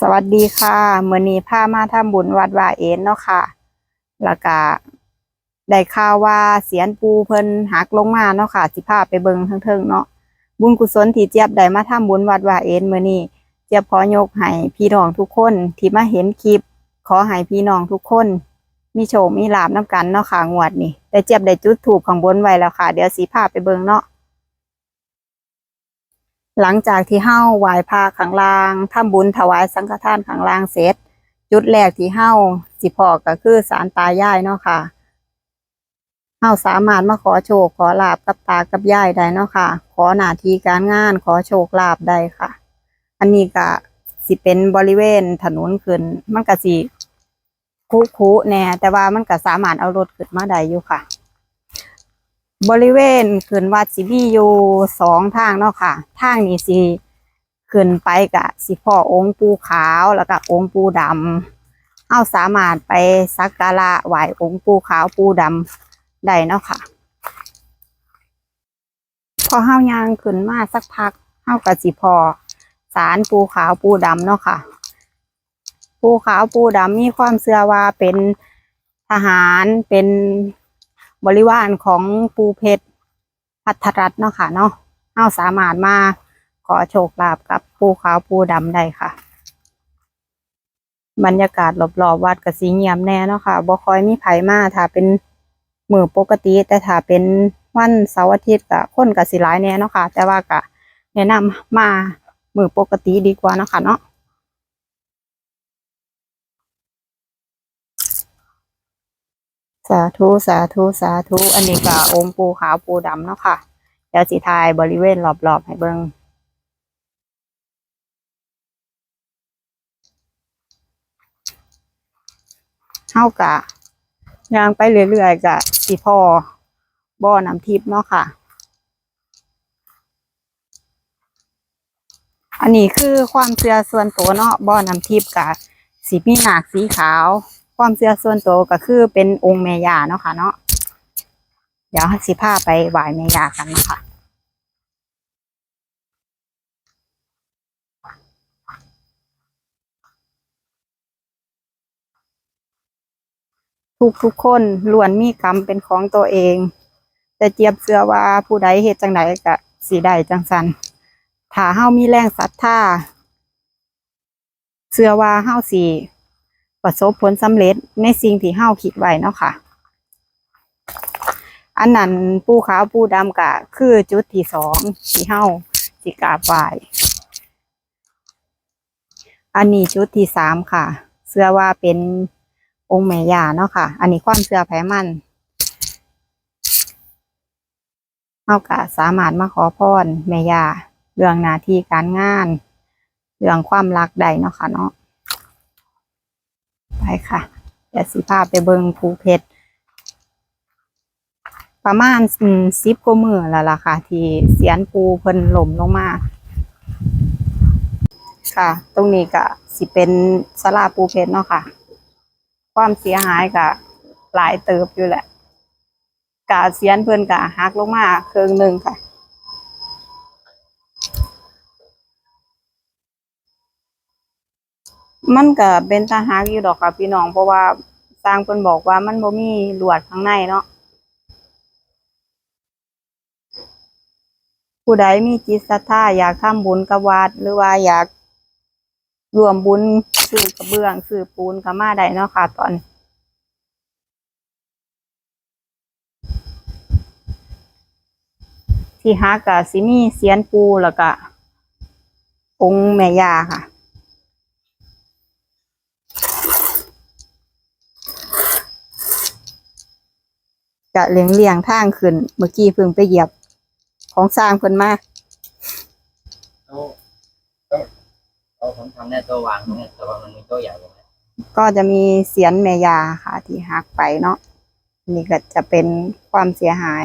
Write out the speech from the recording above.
สวัสดีค่ะเมื้อนี้พามาทำบุญวัดว่าเอ็นเนาะค่ะ แล้วก็ได้ข่าวว่าเสียนปูเพิ่นหักลงมาเนาะค่ะ สิพาไปเบิ่งเทิงๆเนาะบุญกุศลที่เจี๊ยบได้มาทำบุญวัดว่าเอ็นมื้อนี้เจี๊ยบขอยกให้พี่น้องทุกคนที่มาเห็นคลิป ขอให้พี่น้องทุกคน มีโชคมีลาบน้ำกันเนาะค่ะงวดนี้แต่เจี๊ยบได้จุดถูกข้างบนไว้แล้วค่ะ เดี๋ยวสิพาไปเบิ่งเนาะ หลังจากที่เฮ้าไหว้พระข้างลางทำบุญถวายสังฆทานข้างลางเสร็จ จุดแรกที่เฮ้าสิพอก็คือสารตายายเนาะค่ะเฮ้าสามารถมาขอโชคขอลาบกับตากับยายได้เนาะค่ะ ขอหน้าที่การงานขอโชคลาบได้ค่ะ อันนี้ก็สิเป็นบริเวณถนนขึ้น มันก็สิคุคุแน่แต่ว่ามันก็สามารถเอารถขึ้นมาได้อยู่ค่ะ บริเวณขึ้นวัดสิมีอยู่สองทางเนาะค่ะ ทางนี้สิขึ้นไปกะสิพ่อองค์ปูขาวแล้วก็องค์ปูดำเอาสามารถไปสักการะไหว้องค์ปูขาวปูดำได้เนาะค่ะ พอเฮายางขึ้นมาสักพักเฮากับสิพอสารปูขาวปูดำเนาะค่ะ ปูขาวปูดำมีความเชื่อว่าเป็นทหารเป็น บริวารของปูเพชรพัทรรัตน์เนาะค่ะเนาะเฮาสามารถมาขอโชคลาภกับปูขาวปูดำได้ค่ะ บรรยากาศรอบๆวัดก็สีเงียบแน่เนาะค่ะบ่คอยมีไผมาถ้าเป็นมือปกติ แต่ถ้าเป็นวันเสาร์อาทิตย์ก็คนก็สิหลายแน่เนาะค่ะ แต่ว่าก็แนะนำมามือปกติดีกว่าเนาะค่ะเนาะ สาธุสาธุสาธุอันนี้ก็องค์ปูขาวปูดำเนาะค่ะเดี๋ยวสิทายบริเวณรอบๆให้เบิงเฮากะย่างไปเรื่อยๆกะสิพอบ่อน้ำทิพย์เนาะค่ะ อันนี้คือความเชื่อส่วนตัวเนาะบ่อน้ำทิพย์กะสีมีหนากสีขาว ความเชื่อส่วนตัวก็คือเป็นองค์แม่ยาเนาะค่ะเนาะเดี๋ยวสิพาไปไหว้แม่ยากันนะคะทุกทุกคนล้วนมีกรรมเป็นของตัวเอง แต่เจี๊ยบเชื่อว่าผู้ใดเหตุจังไดก็สิได้จังสันถ้าเฮามีแรงศรัทธาเชื่อว่าเฮาสิ ประสบผลสำเร็จในสิ่งที่เฮาคิดไว้เนาะค่ะ อันนั้นปูขาวปูดำก็คือจุดที่สองที่เฮาสิกราบไหว้อันนี้จุดที่สามค่ะเชื่อว่าเป็นองค์แม่ยาเนาะค่ะ อันนี้ความเชื่อไผมันเฮาก็สามารถมาขอพรแม่ยาเรื่องหน้าที่การงาน เรื่องความรักได้เนาะค่ะเนาะ ไปค่ะเดี๋ยวสิพาไปเบิงภูเพชรประมาณสิบกว่ามือแล้วล่ะค่ะ ที่เสียนปูเพิ่นหล่มลงมาค่ะ ตรงนี้ก็สิเป็นสลาปูเพชรเนาะค่ะ ความเสียหายก็หลายเติบอยู่แหละกาเสียนเพิ่นก็หักลงมาเครื่องหนึ่งค่ะ มันก็เป็นตาหักอยู่ดอกค่ะพี่น้องเพราะว่าสร้างเพิ่นบอกว่ามันบ่มีลวดข้างในเนาะผู้ใดมีจิตศรัทธาอยากทำบุญกับวัดหรือว่าอยากรวมบุญซื้อกระเบื้องซื้อปูนก็มาได้เนาะค่ะตอน ที่ฮักกับสิมีเสียนปูแล้วก็องค์แม่ยาค่ะ กะเลียงเลียงทางขึ้น เมื่อกี้เพิ่งไปเหยียบ ของสร้างเพิ่นมาโต๊ะโต๊ะโต๊ะผมทำได้โต๊ะวางเนี่ยแต่ว่ามันมีโต๊ะใหญ่กว่าไหมก็จะมีเสียนแม่ยาค่ะ ที่หักไปเนาะอันนี่ก็จะเป็นความเสียหาย